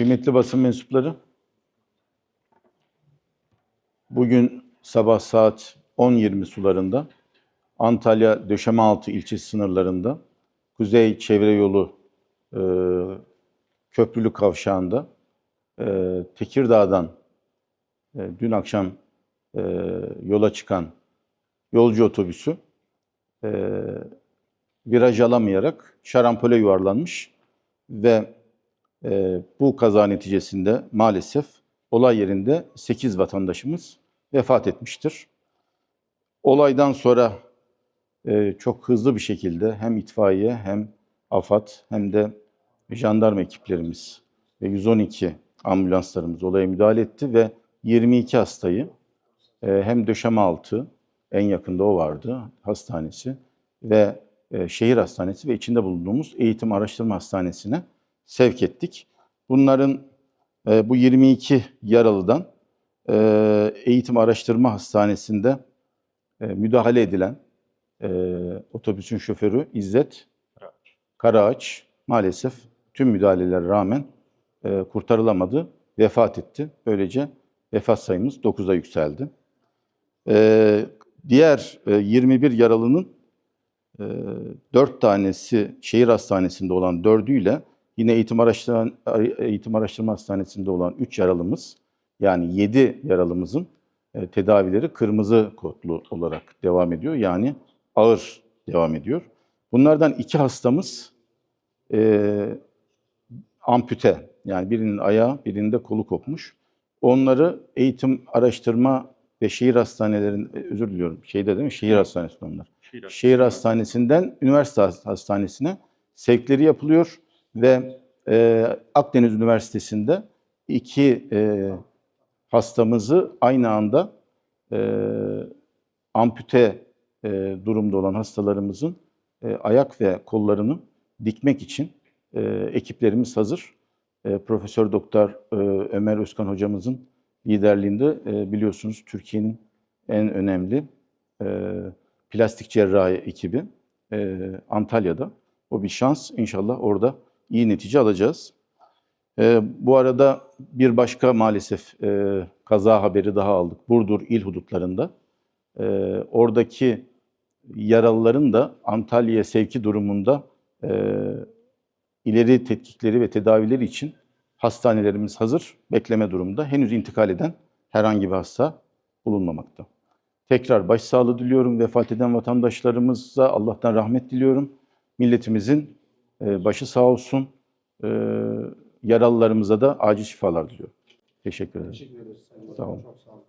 Kıymetli basın mensupları, bugün sabah saat 10.20 sularında Antalya Döşemealtı ilçesi sınırlarında Kuzey Çevre Yolu e, Köprülü Kavşağı'nda e, Tekirdağ'dan e, dün akşam e, yola çıkan yolcu otobüsü e, viraj alamayarak şarampole yuvarlanmış ve e, bu kaza neticesinde maalesef olay yerinde 8 vatandaşımız vefat etmiştir. Olaydan sonra e, çok hızlı bir şekilde hem itfaiye hem AFAD hem de jandarma ekiplerimiz ve 112 ambulanslarımız olaya müdahale etti ve 22 hastayı e, hem Döşemealtı en yakında o vardı hastanesi ve e, şehir hastanesi ve içinde bulunduğumuz eğitim araştırma hastanesine sevk ettik. Bunların e, bu 22 yaralıdan e, eğitim araştırma hastanesinde e, müdahale edilen e, otobüsün şoförü İzzet Karaağaç maalesef tüm müdahalelere rağmen e, kurtarılamadı, vefat etti. Böylece vefat sayımız 9'a yükseldi. E, diğer e, 21 yaralının e, 4 tanesi şehir hastanesinde olan 4'üyle yine eğitim araştırma, eğitim araştırma hastanesinde olan 3 yaralımız yani 7 yaralımızın e, tedavileri kırmızı kodlu olarak devam ediyor. Yani ağır devam ediyor. Bunlardan iki hastamız e, ampute yani birinin ayağı birinin de kolu kopmuş. Onları eğitim araştırma ve şehir hastanelerinde özür diliyorum şeyde değil mi şehir hastanesinde onlar. Şehir hastanesinden üniversite hastanesine sevkleri yapılıyor ve e, Akdeniz Üniversitesi'nde iki e, hastamızı aynı anda e, ampute e, durumda olan hastalarımızın e, ayak ve kollarını dikmek için e, ekiplerimiz hazır. E, Profesör Doktor e, Ömer Özkan hocamızın liderliğinde e, biliyorsunuz Türkiye'nin en önemli e, plastik cerrahi ekibi e, Antalya'da. O bir şans. İnşallah orada iyi netice alacağız. E, bu arada bir başka maalesef e, kaza haberi daha aldık. Burdur il hudutlarında. E, oradaki yaralıların da Antalya'ya sevki durumunda e, ileri tetkikleri ve tedavileri için hastanelerimiz hazır, bekleme durumunda. Henüz intikal eden herhangi bir hasta bulunmamakta. Tekrar başsağlığı diliyorum. Vefat eden vatandaşlarımıza Allah'tan rahmet diliyorum. Milletimizin başı sağ olsun. E, yaralılarımıza da acil şifalar diliyorum. Teşekkür ederim. Teşekkür ederiz. Sağ olun. Çok sağ olun.